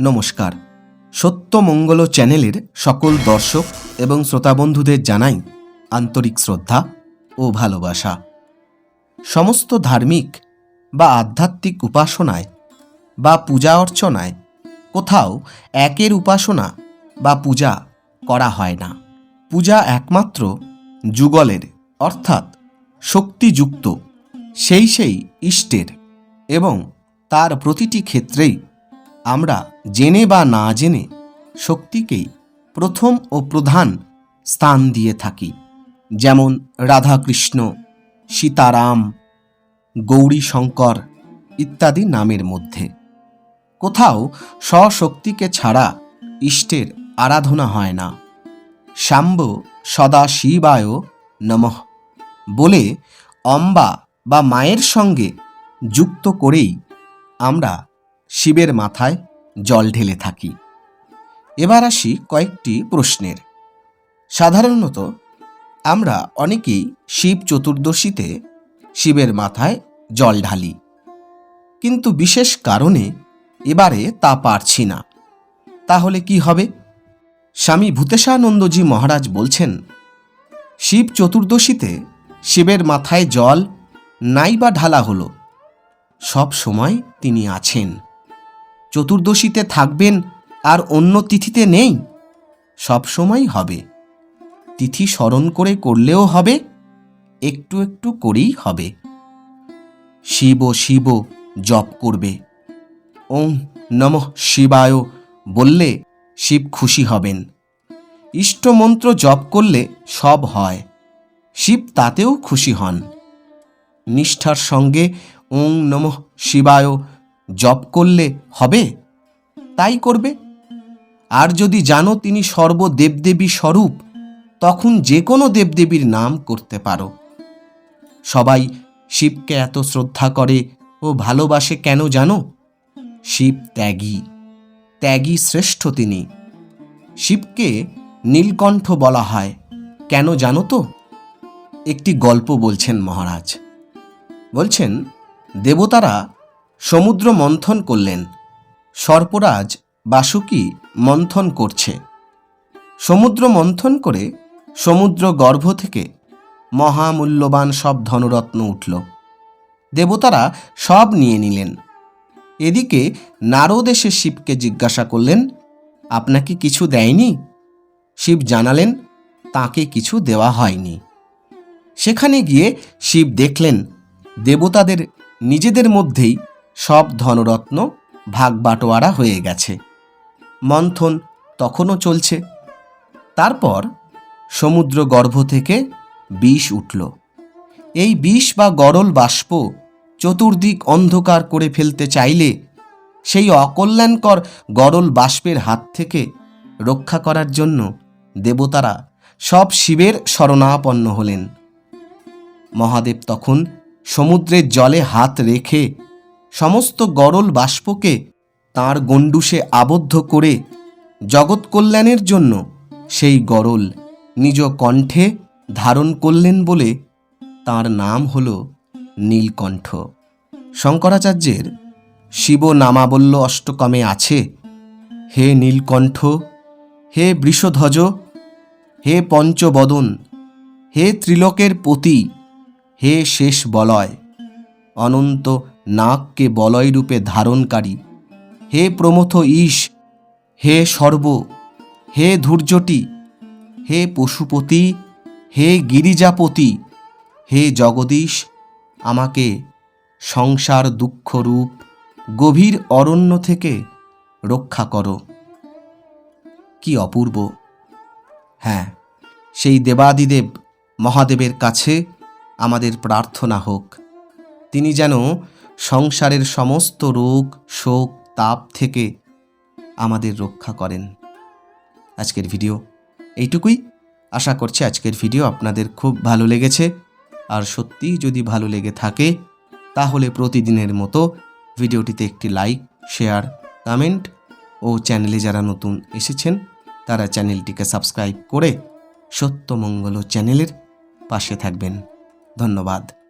নমস্কার। সত্যমঙ্গল চ্যানেলের সকল দর্শক এবং শ্রোতা বন্ধুদের জানাই আন্তরিক শ্রদ্ধা ও ভালোবাসা। সমস্ত ধার্মিক বা আধ্যাত্মিক উপাসনায় বা পূজা অর্চনায় কোথাও একের উপাসনা বা পূজা করা হয় না। পূজা একমাত্র যুগলের, অর্থাৎ শক্তিযুক্ত, সেই সেই ইষ্টের এবং তার প্রতিটি ক্ষেত্রেই আমরা জেনে বা না জেনে শক্তিকেই প্রথম ও প্রধান স্থান দিয়ে থাকি। যেমন রাধাকৃষ্ণ, সীতারাম গৌরী শঙ্কর ইত্যাদি নামের মধ্যে। কোথাও স্বশক্তিকে ছাড়া ইষ্টের আরাধনা হয় না। শাম্ব সদা শিবায় নমঃ বলে অম্বা বা মায়ের সঙ্গে যুক্ত করেই আমরা শিবের মাথায় জল ঢেলে থাকি। এবার আসি কয়েকটি প্রশ্নের। সাধারণত আমরা অনেকেই শিব চতুর্দশীতে শিবের মাথায় জল ঢালি। কিন্তু বিশেষ কারণে এবারে তা পারছি না। তাহলে কি হবে? স্বামী ভূতেশানন্দজি মহারাজ বলছেন, শিব চতুর্দশীতে শিবের মাথায় জল নাই বা ঢালা হলো। সব সময় তিনি আছেন। চতুর্দশীতে থাকবেন আর অন্য তিথিতে নেই। সব সময় হবে। তিথি স্মরণ করে করলেও হবে, একটু একটু করেই হবে। শিব শিব, জপ করবে। ওং নমঃ শিবায় বললে শিব খুশি হবেন। ইষ্টমন্ত্র জপ করলে সব হয়। শিব তাতেও খুশি হন। নিষ্ঠার সঙ্গে ওং নমঃ শিবায় জপ করলে হবে? তাই করবে। আর যদি জানো তিনি সর্বদেবদেবী স্বরূপ, তখন যে কোনো দেবদেবীর নাম করতে পারো। সবাই শিবকে এত শ্রদ্ধা করে ও ভালোবাসে কেন জানো? শিব ত্যাগী ত্যাগী শ্রেষ্ঠ তিনি। শিবকে নীলকণ্ঠ বলা হয়, কেন জানো তো? একটি গল্প বলছেন মহারাজ। বলছেন, দেবতারা সমুদ্র মন্থন করলেন। সর্পরাজ বাসুকি মন্থন করছে। সমুদ্র মন্থন করে সমুদ্র গর্ভ থেকে মহামূল্যবান সব ধনরত্ন উঠল। দেবতারা সব নিয়ে নিলেন। এদিকে নারদ এসে শিবকে জিজ্ঞাসা করলেন, আপনাকে কিছু দেয়নি? শিব জানালেন, তাকে কিছু দেওয়া হয়নি। সেখানে গিয়ে শিব দেখলেন, দেবতাদের নিজেদের মধ্যেই সব ধনরত্ন ভাগ বাটোয়ারা হয়ে গেছে। মন্থন তখনও চলছে। তারপর সমুদ্র গর্ভ থেকে বিষ উঠল। এই বিষ বা গরল বাষ্প চতুর্দিক অন্ধকার করে ফেলতে চাইলে সেই অকল্যাণকর গরল বাষ্পের হাত থেকে রক্ষা করার জন্য দেবতারা সব শিবের শরণাপন্ন হলেন। মহাদেব তখন সমুদ্রের জলে হাত রেখে সমস্ত গরল বাষ্পকে তাঁর গণ্ডুসে আবদ্ধ করে জগৎ কল্যাণের জন্য সেই গরল নিজ কণ্ঠে ধারণ করলেন বলে তার নাম হল নীলকণ্ঠ। শঙ্করাচার্যের শিব নামাবল্য অষ্টকমে আছে, হে নীলকণ্ঠ, হে বৃষধ্বজ, হে পঞ্চবদন, হে ত্রিলোকের পতি, হে শেষ বলয়, অনন্ত নাগকে বলয়রূপে ধারণকারী। হে প্রমথ ঈশ হে সর্ব, হে ধূর্যটি হে পশুপতি, হে গিরিজাপতি, হে জগদীশ, আমাকে সংসার দুঃখরূপ গভীর অরণ্য থেকে রক্ষা করো। কি অপূর্ব। হ্যাঁ সেই দেবাদিদেব মহাদেবের কাছে আমাদের প্রার্থনা হোক। তিনি যেন সংসারের সমস্ত রোগ, শোক, তাপ থেকে আমাদের রক্ষা করেন। আজকের ভিডিও এইটুকুই। আশা করছি আজকের ভিডিও আপনাদের খুব ভালো লেগেছে। আর সত্যিই যদি ভালো লেগে থাকে, তাহলে প্রতিদিনের মতো ভিডিওটিতে একটি লাইক, শেয়ার, কমেন্ট ও চ্যানেলে যারা নতুন এসেছেন, তারা চ্যানেলটিকে সাবস্ক্রাইব করে সত্যমঙ্গল চ্যানেলের পাশে থাকবেন। ধন্যবাদ।